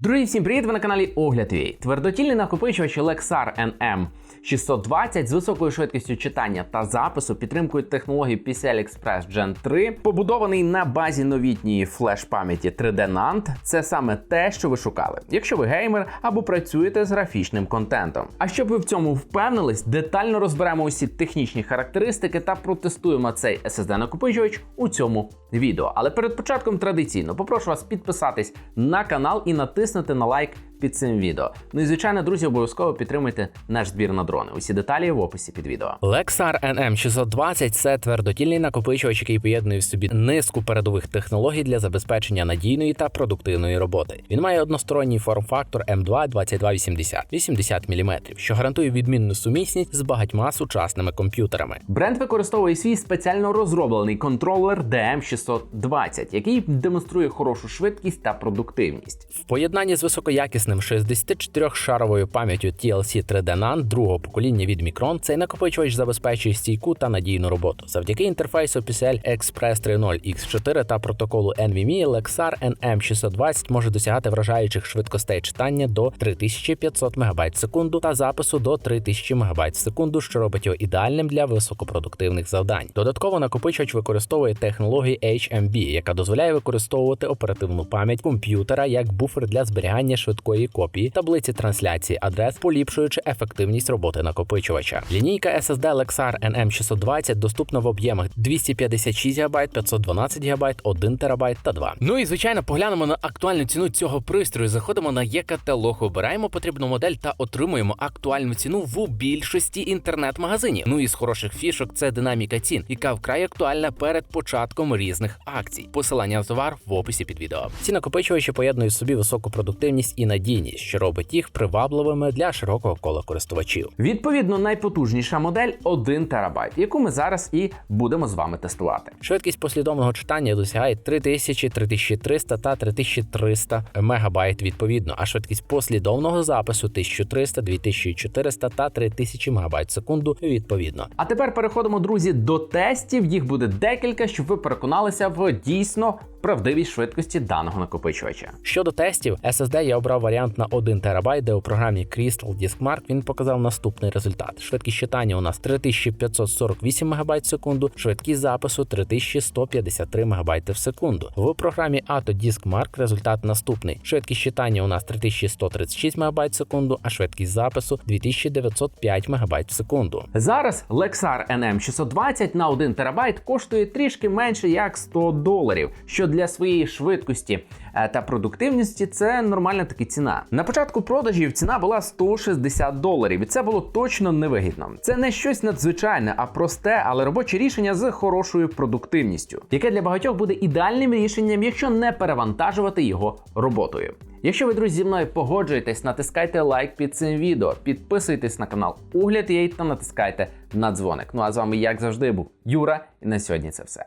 Друзі, всім привіт! Ви на каналі Огляд Твій. Твердотільний накопичувач Lexar NM 620 з високою швидкістю читання та запису, підтримкою технології PCI Express Gen 3, побудований на базі новітньої флеш-пам'яті 3D NAND. Це саме те, що ви шукали, якщо ви геймер або працюєте з графічним контентом. А щоб ви в цьому впевнились, детально розберемо усі технічні характеристики та протестуємо цей SSD накопичувач у цьому відео. Але перед початком традиційно попрошу вас підписатись на канал і натиснути на лайк під цим відео. Ну і звичайно, друзі, обов'язково підтримуйте наш збір на дрони. Усі деталі в описі під відео. Lexar NM620 – це твердотільний накопичувач, який поєднує в собі низку передових технологій для забезпечення надійної та продуктивної роботи. Він має односторонній форм-фактор M2 2280 80 мм, що гарантує відмінну сумісність з багатьма сучасними комп'ютерами. Бренд використовує свій спеціально розроблений контролер DM620, який демонструє хорошу швидкість та продуктивність. В поєднанні з високоякісним 64-шаровою пам'яттю TLC 3D NAND другого покоління від Micron, цей накопичувач забезпечує стійку та надійну роботу. Завдяки інтерфейсу PCL Express 3.0 X4 та протоколу NVMe, Lexar NM620 може досягати вражаючих швидкостей читання до 3500 МБ в секунду та запису до 3000 МБ в секунду, що робить його ідеальним для високопродуктивних завдань. Додатково накопичувач використовує технологію HMB, яка дозволяє використовувати оперативну пам'ять комп'ютера як буфер для зберігання швидкої копії таблиці трансляції адрес, поліпшуючи ефективність роботи накопичувача. Лінійка SSD Lexar NM620 доступна в об'ємах 256 ГБ, 512 ГБ, 1 ТБ та 2. Ну і звичайно, поглянемо на актуальну ціну цього пристрою. Заходимо на є-каталог, обираємо потрібну модель та отримуємо актуальну ціну в більшості інтернет-магазинів. Ну і з хороших фішок це динаміка цін, яка вкрай актуальна перед початком різних акцій. Посилання на товар в описі під відео. Ці накопичувачі поєднують в собі високу продуктивність і надійність, що робить їх привабливими для широкого кола користувачів. Відповідно, найпотужніша модель 1 ТБ, яку ми зараз і будемо з вами тестувати. Швидкість послідовного читання досягає 3000, 3300 та 3300 МБ відповідно, а швидкість послідовного запису 1300, 2400 та 3000 МБ в секунду відповідно. А тепер переходимо, друзі, до тестів. Їх буде декілька, щоб ви переконалися в дійсно правдивій швидкості даного накопичувача. Щодо тестів, SSD я обрав варіант на 1 ТБ, де у програмі Crystal Disk Mark він показав наступний результат. Швидкість читання у нас 3548 МБ в секунду, швидкість запису 3153 МБ в секунду. В програмі Atto Disk Mark результат наступний. Швидкість читання у нас 3136 МБ в секунду, а швидкість запису 2905 МБ в секунду. Зараз Lexar NM620 на 1 ТБ коштує трішки менше як 100 доларів, що для своєї швидкості е, та продуктивності це нормальна таки ціна. На початку продажів ціна була 160 доларів, і це було точно невигідно. Це не щось надзвичайне, а просте, але робоче рішення з хорошою продуктивністю, яке для багатьох буде ідеальним рішенням, якщо не перевантажувати його роботою. Якщо ви, друзі, зі мною погоджуєтесь, натискайте лайк під цим відео, підписуйтесь на канал Угляд Єй та натискайте на дзвоник. Ну а з вами, як завжди, був Юра, і на сьогодні це все.